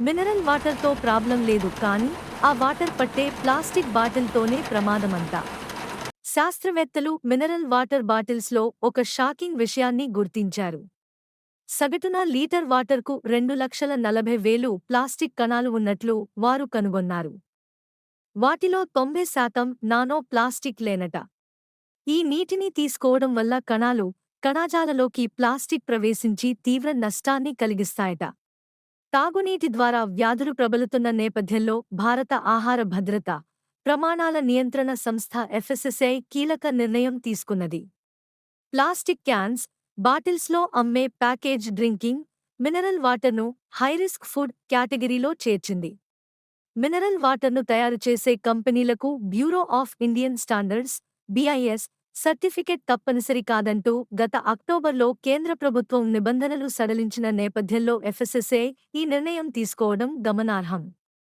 Mineral వాటర్తో problem లేదు కానీ ఆ వాటర్ పట్టే ప్లాస్టిక్ బాటిల్తోనే ప్రమాదమంతా. శాస్త్రవేత్తలు మినరల్ వాటర్ బాటిల్స్లో ఒక షాకింగ్ విషయాన్ని గుర్తించారు. సగటున లీటర్ వాటర్కు రెండు లక్షల నలభై వేలు ప్లాస్టిక్ కణాలు ఉన్నట్లు వారు కనుగొన్నారు. వాటిలో తొంభై శాతం నానో ప్లాస్టిక్ లేనట. ఈ నీటిని తీసుకోవడం వల్ల కణాలు కణాజాలలోకి ప్లాస్టిక్ ప్రవేశించి తీవ్ర నష్టాన్ని కలిగిస్తాయట. తాగునీటి ద్వారా వ్యాధులు ప్రబలుతున్న నేపథ్యంలో భారత ఆహార భద్రత ప్రమాణాల నియంత్రణ సంస్థ ఎఫ్ఎస్ఎస్ఐ కీలక నిర్ణయం తీసుకున్నది. ప్లాస్టిక్ క్యాన్స్ బాటిల్స్లో అమ్మే ప్యాకేజ్ డ్రింకింగ్ మినరల్ వాటర్ను హైరిస్క్ ఫుడ్ కేటగిరీలో చేర్చింది. మినరల్ వాటర్ను తయారు చేసే కంపెనీలకు bureau of Indian standards BIS certificate తప్పనిసరి కాదంటూ గత అక్టోబర్లో కేంద్ర ప్రభుత్వం నిబంధనలు సడలించిన నేపథ్యంలో ఎఫ్ఎస్ఎస్ఏ ఈ నిర్ణయం తీసుకోవడం గమనార్హం.